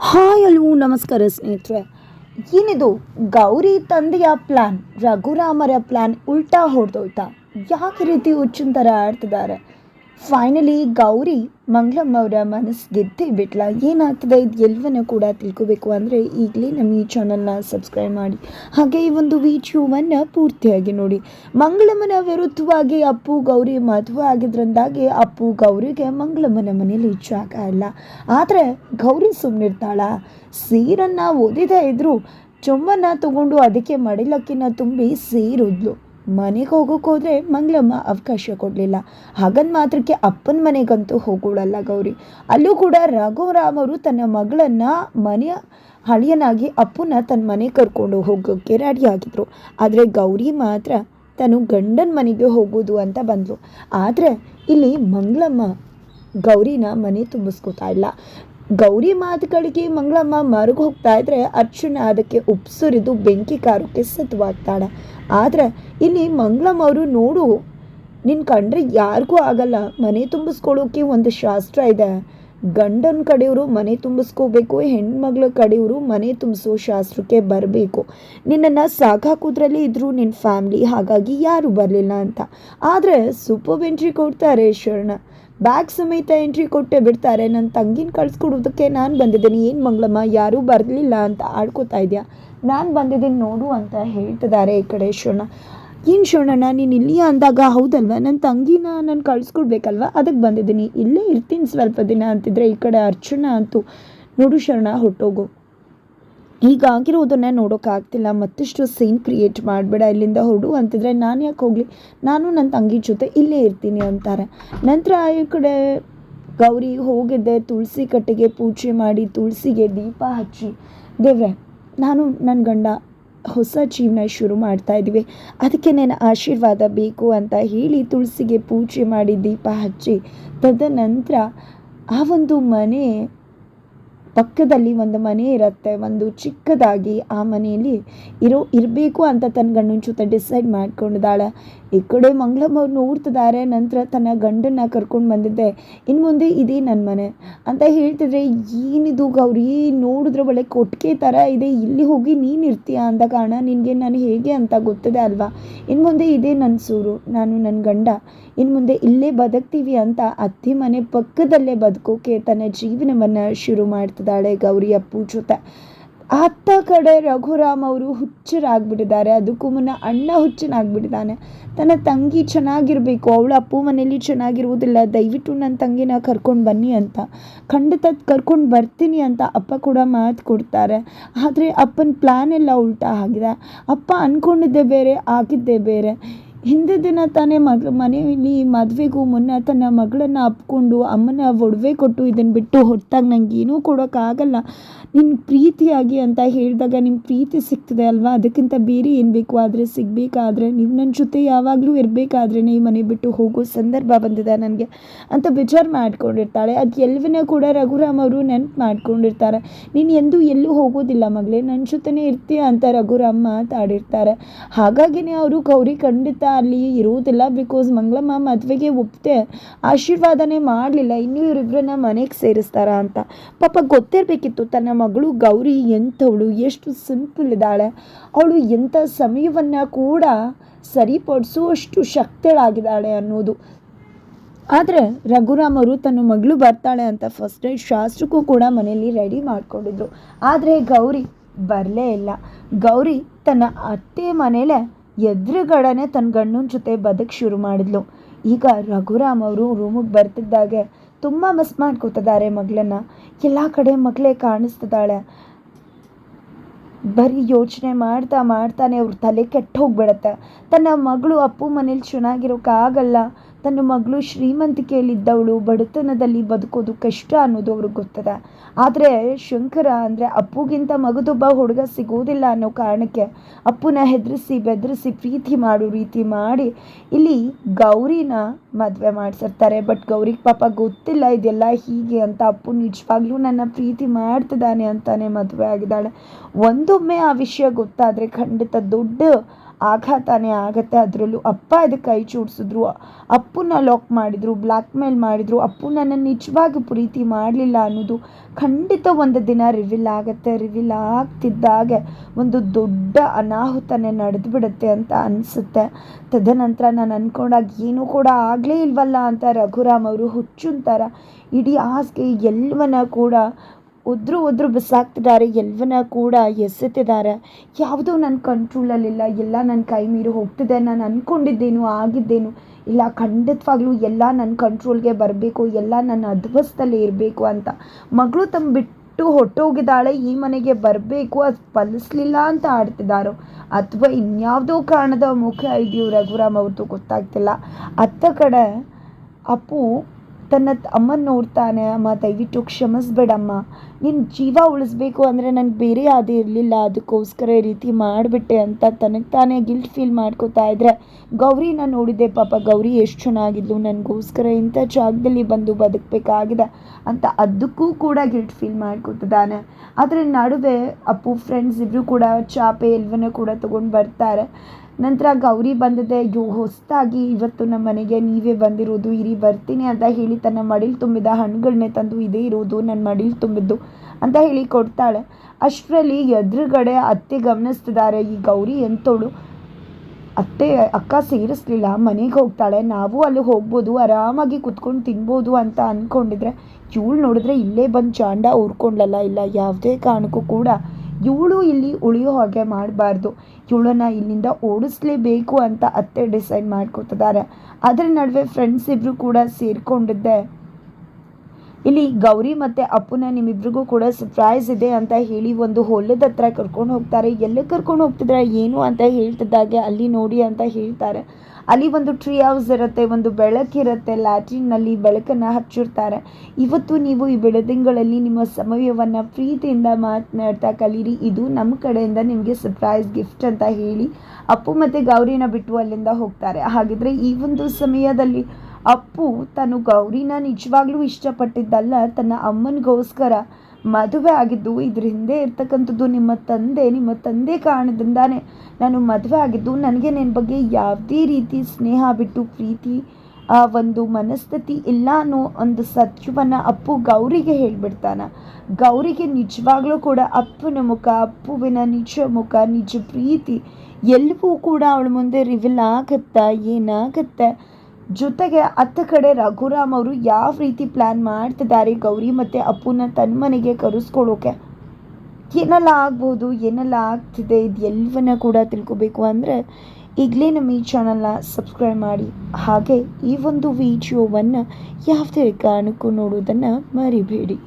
Hi ಅಲ್ಲೂ, ನಮಸ್ಕಾರ ಸ್ನೇಹಿತರೆ. ಏನಿದು? ಗೌರಿ ತಂದೆಯ ಪ್ಲ್ಯಾನ್ ರಘುರಾಮರ ಪ್ಲ್ಯಾನ್ ಉಲ್ಟಾ ಹೊಡೆದೋಯ್ತಾ? ಯಾಕೆ ರೀತಿ ಹುಚ್ಚಿನ ಥರ ಆಡ್ತಿದ್ದಾರೆ? ಫೈನಲಿ ಗೌರಿ ಮಂಗಳಮ್ಮ ಅವರ ಮನಸ್ಸು ಗೆದ್ದೇ. ಬಿಟ್ಲ, ಏನಾಗ್ತದೆ? ಇದು ಎಲ್ಲವನ್ನೂ ಕೂಡ ತಿಳ್ಕೊಬೇಕು ಅಂದರೆ ಈಗಲೇ ನಮ್ಮ ಈ ಚಾನಲ್ನ ಸಬ್ಸ್ಕ್ರೈಬ್ ಮಾಡಿ. ಹಾಗೆ ಈ ಒಂದು ವಿಡಿಯೋವನ್ನು ಪೂರ್ತಿಯಾಗಿ ನೋಡಿ. ಮಂಗಳಮ್ಮನ ವಿರುದ್ಧವಾಗಿ ಅಪ್ಪು, ಗೌರಿ ಮದುವೆ ಆಗಿದ್ರಿಂದಾಗಿ ಅಪ್ಪು, ಗೌರಿಗೆ ಮಂಗಳಮ್ಮನ ಮನೆಯಲ್ಲಿ ಜಾಗ ಇಲ್ಲ. ಆದರೆ ಗೌರಿ ಸುಮ್ಮನಿರ್ತಾಳ ಸೀರನ್ನು ಓದಿದ ಇದ್ರು. ಚೊಂಬನ್ನು ತಗೊಂಡು ಅದಕ್ಕೆ ಮಡಿಲಕ್ಕಿನ ತುಂಬಿ ಸೀರುದ್ಲು. ಮನೆಗೆ ಹೋಗೋಕೆ ಹೋದರೆ ಅವಕಾಶ ಕೊಡಲಿಲ್ಲ. ಹಾಗಂದ ಮಾತ್ರಕ್ಕೆ ಅಪ್ಪನ ಮನೆಗಂತೂ ಹೋಗೋಳಲ್ಲ ಗೌರಿ. ಅಲ್ಲೂ ಕೂಡ ರಘುರಾಮ್ ಅವರು ತನ್ನ ಮಗಳನ್ನು ಮನೆಯ ಹಳಿಯನಾಗಿ ಅಪ್ಪನ ತನ್ನ ಮನೆ ಕರ್ಕೊಂಡು ಹೋಗೋಕ್ಕೆ ರೆಡಿ ಆಗಿದ್ರು. ಆದರೆ ಗೌರಿ ಮಾತ್ರ ತಾನು ಗಂಡನ ಮನೆಗೆ ಹೋಗೋದು ಅಂತ ಬಂದಳು ಆದರೆ ಇಲ್ಲಿ ಮಂಗಳಮ್ಮ ಗೌರಿನ ಮನೆ ತುಂಬಿಸ್ಕೋತಾ ಇಲ್ಲ. ಗೌರಿ ಮಾತುಗಳಿಗೆ ಮಂಗಳಮ್ಮ ಮರುಗು ಹೋಗ್ತಾ ಇದ್ರೆ ಅರ್ಜುನ ಅದಕ್ಕೆ ಉಪ್ಸುರಿದು ಬೆಂಕಿ ಕಾರಕ್ಕೆ ಸತ್ವಾಗ್ತಾಳೆ ಆದ್ರೆ ಇಲ್ಲಿ ಮಂಗಳಮ್ಮ ಅವರು ನೋಡು ನಿನ್ನ ಕಂಡ್ರೆ ಯಾರಿಗೂ ಆಗಲ್ಲ, ಮನೆ ತುಂಬಿಸ್ಕೊಳ್ಳೋಕೆ ಒಂದು ಶಾಸ್ತ್ರ ಇದೆ. ಗಂಡನ ಕಡೆಯವರು ಮನೆ ತುಂಬಿಸ್ಕೋಬೇಕು, ಹೆಣ್ಮಗಳ ಕಡೆಯವರು ಮನೆ ತುಂಬಿಸೋ ಶಾಸ್ತ್ರಕ್ಕೆ ಬರಬೇಕು. ನಿನ್ನನ್ನು ಸಾಕಾಕೋದ್ರಲ್ಲಿ ಇದ್ದರು ನಿನ್ನ ಫ್ಯಾಮ್ಲಿ ಹಾಗಾಗಿ ಯಾರು ಬರಲಿಲ್ಲ ಅಂತ. ಆದರೆ ಸೂಪರ್ ಎಂಟ್ರಿ ಕೊಡ್ತಾರೆ ಶರಣ. ಬ್ಯಾಗ್ ಸಮೇತ ಎಂಟ್ರಿ ಕೊಟ್ಟೆ ಬಿಡ್ತಾರೆ. ನನ್ನ ತಂಗಿನ ಕಳಿಸ್ಕೊಡೋದಕ್ಕೆ ನಾನು ಬಂದಿದ್ದೀನಿ. ಏನು ಮಂಗಳಮ್ಮ, ಯಾರೂ ಬರಲಿಲ್ಲ ಅಂತ ಆಡ್ಕೋತಾ ಇದೆಯಾ? ನಾನು ಬಂದಿದ್ದೀನಿ ನೋಡು ಅಂತ ಹೇಳ್ತಿದ್ದಾರೆ ಈ ಕಡೆ ಶೋಣ. ಏನು ಶೋಣಣ್ಣ, ನೀನು ಇಲ್ಲಿ ಅಂದಾಗ? ಹೌದಲ್ವ? ನನ್ನ ತಂಗಿನ ನಾನು ಕಳ್ಸ್ಕೊಡ್ಬೇಕಲ್ವ? ಅದಕ್ಕೆ ಬಂದಿದ್ದೀನಿ. ಇಲ್ಲೇ ಇರ್ತೀನಿ ಸ್ವಲ್ಪ ದಿನ ಅಂತಿದ್ರೆ ಈ ಕಡೆ ಅರ್ಚನಾ ಅಂತೂ. ನೋಡು ಶರಣ ಹೊಟ್ಟೋಗು ಹೀಗಾಗಿರೋದನ್ನ ನೋಡೋಕ್ಕಾಗ್ತಿಲ್ಲ ಮತ್ತಷ್ಟು ಸೀನ್ ಕ್ರಿಯೇಟ್ ಮಾಡಬೇಡ, ಇಲ್ಲಿಂದ ಹೊರಡು ಅಂತಿದ್ರೆ ನಾನು ಯಾಕೆ ಹೋಗಲಿ? ನಾನು ನನ್ನ ತಂಗಿ ಜೊತೆ ಇಲ್ಲೇ ಇರ್ತೀನಿ ಅಂತಾರೆ. ನಂತರ ಈ ಕಡೆ ಗೌರಿ ಹೋಗಿದ್ದೆ, ತುಳಸಿ ಕಟ್ಟೆಗೆ ಪೂಜೆ ಮಾಡಿ, ತುಳಸಿಗೆ ದೀಪ ಹಚ್ಚಿ. ದೇವ್ರೆ, ನಾನು ನನ್ನ ಗಂಡ ಹೊಸ ಜೀವನ ಶುರು ಮಾಡ್ತಾ ಇದ್ದೀವಿ ಅದಕ್ಕೆ ನನ್ನ ಆಶೀರ್ವಾದ ಬೇಕು ಅಂತ ಹೇಳಿ ತುಳಸಿಗೆ ಪೂಜೆ ಮಾಡಿ ದೀಪ ಹಚ್ಚಿ. ತದನಂತರ ಆ ಒಂದು ಮನೆ ಪಕ್ಕದಲ್ಲಿ ಒಂದು ಮನೆ ಇರುತ್ತೆ, ಒಂದು ಚಿಕ್ಕದಾಗಿ ಆ ಮನೆಯಲ್ಲಿ ಇರೋ, ಇರಬೇಕು ಅಂತ ತನ್ನ ಗಂಡನ ಜೊತೆ ಡಿಸೈಡ್ ಮಾಡ್ಕೊಂಡಿದ್ದಾಳೆ. ಈ ಕಡೆ ಮಂಗಳಮ್ಮ ಅವ್ರು ನೋಡ್ತಿದ್ದಾರೆ ನಂತರ ತನ್ನ ಗಂಡನ್ನ ಕರ್ಕೊಂಡು ಬಂದಿದ್ದೆ. ಇನ್ನು ಮುಂದೆ ಇದೇ ನನ್ನ ಮನೆ ಅಂತ ಹೇಳ್ತಿದ್ರೆ ಏನಿದು ಗೌರಿ? ನೋಡಿದ್ರೆ ಒಳ್ಳೆ ಕೊಟ್ಟಿಗೆ ಥರ ಇದೆ. ಇಲ್ಲಿ ಹೋಗಿ ನೀನು ಇರ್ತೀಯ ಅಂದ ಕಾರಣ ನಿನಗೆ ನಾನು ಹೇಗೆ ಅಂತ ಗೊತ್ತಿದೆ ಅಲ್ವಾ? ಇನ್ನು ಮುಂದೆ ಇದೇ ನನ್ನ ಸೂರು. ನಾನು ನನ್ನ ಗಂಡ. ಇನ್ನು ಮುಂದೆ ಇಲ್ಲೇ ಬದುಕ್ತೀವಿ ಅಂತ ಅತ್ತೆ ಮನೆ ಪಕ್ಕದಲ್ಲೇ ಬದುಕೋಕೆ ತನ್ನ ಜೀವನವನ್ನು ಶುರು ಮಾಡ್ತಿದ್ದಾಳೆ ಗೌರಿ ಅಪ್ಪು ಜೊತೆ ಅತ್ತ ಕಡೆ ರಘುರಾಮ್ ಅವರು ಹುಚ್ಚರಾಗ್ಬಿಟ್ಟಿದ್ದಾರೆ. ಅದಕ್ಕೂ ಮುನ್ನ ಅಣ್ಣ ಹುಚ್ಚನಾಗ್ಬಿಟ್ಟಿದ್ದಾನೆ. ತನ್ನ ತಂಗಿ ಚೆನ್ನಾಗಿರಬೇಕು. ಅವಳ ಅಪ್ಪು ಮನೇಲಿ ಚೆನ್ನಾಗಿರುವುದಿಲ್ಲ. ದಯವಿಟ್ಟು ನನ್ನ ತಂಗಿನ ಕರ್ಕೊಂಡು ಬನ್ನಿ ಅಂತ. ಖಂಡಿತ ಕರ್ಕೊಂಡು ಬರ್ತೀನಿ ಅಂತ ಅಪ್ಪ ಕೂಡ ಮಾತು ಕೊಡ್ತಾರೆ. ಆದರೆ ಅಪ್ಪನ ಪ್ಲ್ಯಾನ್ ಎಲ್ಲ ಉಲ್ಟಾ ಆಗಿದೆ. ಅಪ್ಪ ಅಂದ್ಕೊಂಡಿದ್ದೆ ಬೇರೆ, ಆಗಿದ್ದೆ ಬೇರೆ. ಹಿಂದೆ ದಿನ ತಾನೇ ಮಗ, ಮನೆಯಲ್ಲಿ ಮದುವೆಗೂ ಮೊನ್ನೆ ತನ್ನ ಮಗಳನ್ನು ಅಪ್ಪಿಕೊಂಡು ಅಮ್ಮನ ಒಡವೆ ಕೊಟ್ಟು ಇದನ್ನು ಬಿಟ್ಟು ಹೊರತಾಗಿ ನನಗೇನೂ ಕೊಡೋಕ್ಕಾಗಲ್ಲ. ನಿನ್ನ ಪ್ರೀತಿಯಾಗಿ ಅಂತ ಹೇಳಿದಾಗ ನಿಮ್ಮ ಪ್ರೀತಿ ಸಿಗ್ತದೆ ಅಲ್ವಾ? ಅದಕ್ಕಿಂತ ಬೇರೆ ಏನು ಬೇಕು? ಆದರೆ ಸಿಗಬೇಕಾದ್ರೆ ನೀವು ನನ್ನ ಜೊತೆ ಯಾವಾಗಲೂ ಇರಬೇಕಾದ್ರೆ ಈ ಮನೆ ಬಿಟ್ಟು ಹೋಗೋ ಸಂದರ್ಭ ಬಂದಿದೆ ನನಗೆ ಅಂತ ವಿಚಾರ ಮಾಡ್ಕೊಂಡಿರ್ತಾಳೆ. ಅದು ಎಲ್ವಿನ ಕೂಡ ರಘುರಾಮ್ ಅವರು ನೆನಪು ಮಾಡ್ಕೊಂಡಿರ್ತಾರೆ. ನೀನು ಎಂದೂ ಎಲ್ಲೂ ಹೋಗೋದಿಲ್ಲ ಮಗಳೇ. ನನ್ನ ಜೊತೆನೇ ಇರ್ತೀಯ ಅಂತ ರಘುರಾಮ್ ಮಾತಾಡಿರ್ತಾರೆ. ಹಾಗಾಗಿನೇ ಅವರು ಗೌರಿ ಖಂಡಿತ ಅಲ್ಲಿ ಇರುವುದಿಲ್ಲ ಬಿಕಾಸ್ ಮಂಗಳಮ್ಮ ಮದುವೆಗೆ ಒಪ್ಪದೆ ಆಶೀರ್ವಾದನೇ ಮಾಡಲಿಲ್ಲ. ಇನ್ನೂ ಇವರಿಬ್ಬರನ್ನ ಮನೆಗೆ ಸೇರಿಸ್ತಾರ ಅಂತ. ಪಾಪ ಗೊತ್ತಿರಬೇಕಿತ್ತು ತನ್ನ ಮಗಳು ಗೌರಿ ಎಂಥವಳು, ಎಷ್ಟು ಸಿಂಪಲ್ ಇದ್ದಾಳೆ. ಅವಳು ಎಂಥ ಸಮಯವನ್ನು ಕೂಡ ಸರಿಪಡಿಸುವಷ್ಟು ಶಕ್ತಳಾಗಿದ್ದಾಳೆ ಅನ್ನೋದು. ಆದರೆ ರಘುರಾಮರು ತನ್ನ ಮಗಳು ಬರ್ತಾಳೆ ಅಂತ ಫಸ್ಟ್ ಡೇ ಶಾಸ್ತ್ರಕ್ಕೂ ಕೂಡ ಮನೆಯಲ್ಲಿ ರೆಡಿ ಮಾಡಿಕೊಂಡಿದ್ರು. ಆದರೆ ಗೌರಿ ಬರಲೇ ಇಲ್ಲ. ಗೌರಿ ತನ್ನ ಅತ್ತೆ ಮನೇಲೆ ಎದುರುಗಡೆನೆ ತನ್ನ ಗಂಡನ ಜೊತೆ ಬದುಕು ಶುರು ಮಾಡಿದ್ಲು. ಈಗ ರಘುರಾಮ್ ಅವರು ರೂಮಿಗೆ ಬರ್ತಿದ್ದಾಗೆ ತುಂಬ ಮಿಸ್ ಮಾಡ್ಕೋತಿದ್ದಾರೆ ಮಗಳನ್ನ. ಎಲ್ಲ ಕಡೆ ಮಗಳೇ ಕಾಣಿಸ್ತಿದ್ದಾಳೆ. ಬರೀ ಯೋಚನೆ ಮಾಡ್ತಾ ಮಾಡ್ತಾನೆ ಅವ್ರ ತಲೆ ಕೆಟ್ಟು ಹೋಗ್ಬಿಡತ್ತೆ. ತನ್ನ ಮಗಳು ಅಪ್ಪು ಮನೇಲಿ ಚೆನ್ನಾಗಿರೋಕ್ಕಾಗಲ್ಲ ತನ್ನ ಮಗಳು ಶ್ರೀಮಂತಿಕೆಯಲ್ಲಿದ್ದವಳು ಬಡತನದಲ್ಲಿ ಬದುಕೋದು ಕಷ್ಟ ಅನ್ನೋದು ಅವ್ರಿಗೆ ಗೊತ್ತದೆ. ಆದರೆ ಶಂಕರ ಅಂದರೆ ಅಪ್ಪುಗಿಂತ ಮಗದೊಬ್ಬ ಹುಡುಗ ಸಿಗೋದಿಲ್ಲ ಅನ್ನೋ ಕಾರಣಕ್ಕೆ ಅಪ್ಪುನ ಹೆದರಿಸಿ ಬೆದರಿಸಿ ಪ್ರೀತಿ ಮಾಡೋ, ರೀತಿ ಮಾಡಿ ಇಲ್ಲಿ ಗೌರಿನ ಮದುವೆ ಮಾಡಿಸಿರ್ತಾರೆ. ಬಟ್ ಗೌರಿಗೆ ಪಾಪ ಗೊತ್ತಿಲ್ಲ ಇದೆಲ್ಲ ಹೀಗೆ ಅಂತ. ಅಪ್ಪು ನಿಜವಾಗ್ಲೂ ನನ್ನ ಪ್ರೀತಿ ಮಾಡ್ತಿದ್ದಾನೆ ಅಂತಾನೆ ಮದುವೆ ಆಗಿದ್ದಾಳೆ. ಒಂದೊಮ್ಮೆ ಆ ವಿಷಯ ಗೊತ್ತಾದರೆ ಖಂಡಿತ ದೊಡ್ಡ ಆಘಾತನೇ ಆಗತ್ತೆ. ಅದರಲ್ಲೂ ಅಪ್ಪ ಇದಕ್ಕೆ ಕೈ ಚೂಡಿಸಿದ್ರು. ಅಪ್ಪನ ಲಾಕ್ ಮಾಡಿದರು ಬ್ಲ್ಯಾಕ್ ಮೇಲ್ ಮಾಡಿದರು. ಅಪ್ಪು ನನ್ನ ನಿಜವಾಗಿ ಪ್ರೀತಿ ಮಾಡಲಿಲ್ಲ ಅನ್ನೋದು ಖಂಡಿತ ಒಂದು ದಿನ ರಿವೀಲ್ ಆಗುತ್ತೆ. ರಿವೀಲ್ ಆಗ್ತಿದ್ದಾಗೆ ಒಂದು ದೊಡ್ಡ ಅನಾಹುತನೇ ನಡೆದು ಬಿಡುತ್ತೆ ಅಂತ ಅನಿಸುತ್ತೆ. ತದನಂತರ ನಾನು ಅಂದ್ಕೊಂಡಾಗ ಏನೂ ಕೂಡ ಆಗಲೇ ಇಲ್ವಲ್ಲ ಅಂತ ರಘುರಾಮ್ ಅವರು ಹುಚ್ಚುಂತಾರ ಇಡೀ ಹಾಸಿಗೆ ಎಲ್ಲವನ್ನ ಕೂಡ ಉದ್ರು ಉದ್ರು ಬಿಸಾಕ್ತಿದ್ದಾರೆ ಎಲ್ಲವನ್ನ ಕೂಡ ಎಸೆತಿದ್ದಾರೆ. ಯಾವುದೂ ನನ್ನ ಕಂಟ್ರೋಲಲ್ಲಿಲ್ಲ ಎಲ್ಲ ನನ್ನ ಕೈ ಮೀರಿ ಹೋಗ್ತಿದೆ, ನಾನು ಅಂದ್ಕೊಂಡಿದ್ದೇನು ಆಗಿದ್ದೇನು. ಇಲ್ಲ, ಖಂಡಿತವಾಗ್ಲೂ ಎಲ್ಲ ನನ್ನ ಕಂಟ್ರೋಲ್ಗೆ ಬರಬೇಕು, ಎಲ್ಲ ನನ್ನ ಅಧ್ವಸ್ತಲ್ಲೇ ಇರಬೇಕು ಅಂತ. ಮಗಳು ತಮ್ಮ ಬಿಟ್ಟು ಹೊಟ್ಟೋಗಿದ್ದಾಳೆ ಈ ಮನೆಗೆ ಬರಬೇಕು, ಅದು ಫಲಿಸ್ಲಿಲ್ಲ ಅಂತ ಆಡ್ತಿದ್ದಾರೋ? ಅಥವಾ ಇನ್ಯಾವುದೋ ಕಾರಣದ ಮುಖ ಇದೆಯೋ ರಘುರಾಮ್ ಅವ್ರದ್ದು ಗೊತ್ತಾಗ್ತಿಲ್ಲ. ಅತ್ತ ಕಡೆ ಅಪ್ಪು ತನ್ನ ಅಮ್ಮನ ನೋಡ್ತಾನೆ, ಅಮ್ಮ ದಯವಿಟ್ಟು ಕ್ಷಮಿಸ್ಬೇಡಮ್ಮ. ನಿನ್ನ ಜೀವ ಉಳಿಸ್ಬೇಕು ಅಂದರೆ ನನಗೆ ಬೇರೆ ಯಾವುದೇ ಇರಲಿಲ್ಲ ಅದಕ್ಕೋಸ್ಕರ ಈ ರೀತಿ ಮಾಡಿಬಿಟ್ಟೆ ಅಂತ ತನಗೆ ತಾನೇ ಗಿಲ್ಟ್ ಫೀಲ್ ಮಾಡ್ಕೋತಾ ಇದ್ರೆ ಗೌರಿನ ನೋಡಿದೆ ಪಾಪ ಗೌರಿ ಎಷ್ಟು ಚೆನ್ನಾಗಿದ್ಲು, ನನಗೋಸ್ಕರ ಇಂಥ ಜಾಗದಲ್ಲಿ ಬಂದು ಬದುಕಬೇಕಾಗಿದೆ ಅಂತ ಅದಕ್ಕೂ ಕೂಡ ಗಿಲ್ಟ್ ಫೀಲ್ ಮಾಡ್ಕೋತಿದ್ದಾನೆ. ಆದರೆ ನಡುವೆ ಅಪ್ಪು ಫ್ರೆಂಡ್ಸ್ ಇಬ್ಬರು ಕೂಡ ಚಾಪೆ, ಎಲ್ವನ್ನೂ ಕೂಡ ತೊಗೊಂಡು ಬರ್ತಾರೆ. ನಂತರ ಗೌರಿ ಬಂದದೆ. ಅಯ್ಯೋ ಹೊಸದಾಗಿ, ಇವತ್ತು ನಮ್ಮ ಮನೆಗೆ ನೀವೇ ಬಂದಿರೋದು, ಇರಿ ಬರ್ತೀನಿ ಅಂತ ಹೇಳಿ ತನ್ನ ಮಡಿಲು ತುಂಬಿದ ಹಣ್ಣುಗಳನ್ನೇ ತಂದು, ಇದೇ ಇರೋದು ನನ್ನ ಮಡಿಲು ತುಂಬಿದ್ದು ಅಂತ ಹೇಳಿ ಕೊಡ್ತಾಳೆ. ಅಷ್ಟರಲ್ಲಿ ಎದುರುಗಡೆ ಅತ್ತೆ ಗಮನಿಸ್ತಿದ್ದಾರೆ. ಈ ಗೌರಿ ಎಂತೋಳು, ಅತ್ತೆ, ಅಕ್ಕ ಸೇರಿಸ್ಲಿಲ್ಲ, ಮನೆಗೆ ಹೋಗ್ತಾಳೆ, ನಾವು ಅಲ್ಲಿ ಹೋಗ್ಬೋದು, ಆರಾಮಾಗಿ ಕುತ್ಕೊಂಡು ತಿನ್ಬೋದು ಅಂತ ಅಂದ್ಕೊಂಡಿದ್ರೆ ಇವಳು ನೋಡಿದ್ರೆ ಇಲ್ಲೇ ಬಂದು ಚಾಂಡ ಊರ್ಕೊಂಡ್ಲಲ್ಲ, ಇಲ್ಲ ಯಾವುದೇ ಕಾರಣಕ್ಕೂ ಕೂಡ ಇವಳು ಇಲ್ಲಿ ಉಳಿಯೋ ಹಾಗೆ ಮಾಡಬಾರ್ದು. ಇವಳನ್ನ ಇಲ್ಲಿಂದ ಓಡಿಸ್ಲೇಬೇಕು ಅಂತ ಅತ್ತೆ ಡಿಸೈಡ್ ಮಾಡ್ಕೊತಿದ್ದಾರೆ. ಅದರ ನಡುವೆ ಫ್ರೆಂಡ್ಸ್ ಇಬ್ಬರು ಕೂಡ ಸೇರಿಕೊಂಡಿದ್ದೆ. ಇಲ್ಲಿ ಗೌರಿ ಮತ್ತು ಅಪ್ಪನ ನಿಮ್ಮಿಬ್ರಿಗೂ ಕೂಡ ಸರ್ಪ್ರೈಸ್ ಇದೆ ಅಂತ ಹೇಳಿ ಒಂದು ಹೊಲದ ಹತ್ರ ಕರ್ಕೊಂಡು ಹೋಗ್ತಾರೆ. ಎಲ್ಲಿ ಕರ್ಕೊಂಡು ಹೋಗ್ತಿದ್ರೆ, ಏನು ಅಂತ ಹೇಳ್ತಿದ್ದಾಗೆ ಅಲ್ಲಿ ನೋಡಿ ಅಂತ ಹೇಳ್ತಾರೆ. ಅಲ್ಲಿ ಒಂದು ಟ್ರೀ ಹೌಸ್ ಇರುತ್ತೆ, ಒಂದು ಬೆಳಕಿರುತ್ತೆ ಲ್ಯಾಟ್ರಿನ್ನಲ್ಲಿ ಬೆಳಕನ್ನು ಹಚ್ಚಿರ್ತಾರೆ ಇವತ್ತು ನೀವು ಈ ಬೆಳದಿಂಗಳಲ್ಲಿ ನಿಮ್ಮ ಸಮಯವನ್ನು ಪ್ರೀತಿಯಿಂದ ಮಾತನಾಡ್ತಾ ಕಲೀರಿ. ಇದು ನಮ್ಮ ಕಡೆಯಿಂದ ನಿಮಗೆ ಸರ್ಪ್ರೈಸ್ ಗಿಫ್ಟ್ ಅಂತ ಹೇಳಿ ಅಪ್ಪು ಮತ್ತು ಗೌರಿನ ಬಿಟ್ಟು ಅಲ್ಲಿಂದ ಹೋಗ್ತಾರೆ. ಹಾಗಿದ್ರೆ ಈ ಒಂದು ಸಮಯದಲ್ಲಿ ಅಪ್ಪು ತಾನು ಗೌರಿನ ನಿಜವಾಗ್ಲೂ ಇಷ್ಟಪಟ್ಟಿದ್ದಲ್ಲ, ತನ್ನ ಅಮ್ಮನಿಗೋಸ್ಕರ ಮದುವೆ ಆಗಿದ್ದು, ಇದ್ರ ಹಿಂದೆ ಇರ್ತಕ್ಕಂಥದ್ದು ನಿಮ್ಮ ತಂದೆ ನಿಮ್ಮ ತಂದೆ ಕಾರಣದಿಂದಾನೆ ನಾನು ಮದುವೆ ಆಗಿದ್ದು, ನನಗೆ ನಿನ್ನ ಬಗ್ಗೆ ಯಾವುದೇ ರೀತಿ ಸ್ನೇಹ ಬಿಟ್ಟು ಪ್ರೀತಿ, ಆ ಒಂದು ಮನಸ್ಥಿತಿ ಇಲ್ಲ ಅನ್ನೋ ಒಂದು ಸತ್ಯವನ್ನು ಅಪ್ಪು ಗೌರಿಗೆ ಹೇಳಿಬಿಡ್ತಾನೆ. ಗೌರಿಗೆ ನಿಜವಾಗ್ಲೂ ಕೂಡ ಅಪ್ಪನ ಮುಖ, ಅಪ್ಪುವಿನ ನಿಜ ಮುಖ, ನಿಜ ಪ್ರೀತಿ ಎಲ್ಲವೂ ಕೂಡ ಅವಳ ಮುಂದೆ ರಿವೀಲ್ ಆಗತ್ತಾ, ಏನಾಗುತ್ತೆ? ಜೊತೆಗೆ ಅತ್ತ ಕಡೆ ರಘುರಾಮ್ ಅವರು ಯಾವ ರೀತಿ ಪ್ಲ್ಯಾನ್ ಮಾಡ್ತಿದ್ದಾರೆ ಗೌರಿ ಮತ್ತು ಅಪ್ಪುನ ತನ್ನ ಮನೆಗೆ ಕರೆಸ್ಕೊಳ್ಳೋಕೆ ಏನೆಲ್ಲ ಆಗ್ಬೋದು, ಏನೆಲ್ಲ ಆಗ್ತಿದೆ ಇದು ಎಲ್ಲವನ್ನ ಕೂಡ ತಿಳ್ಕೊಬೇಕು ಅಂದರೆ ಈಗಲೇ ನಮ್ಮ ಈ ಚಾನಲ್ನ ಸಬ್ಸ್ಕ್ರೈಬ್ ಮಾಡಿ. ಹಾಗೆ ಈ ಒಂದು ವಿಡಿಯೋವನ್ನು ಯಾವುದೇ ಕಾರಣಕ್ಕೂ ನೋಡೋದನ್ನು ಮರಿಬೇಡಿ.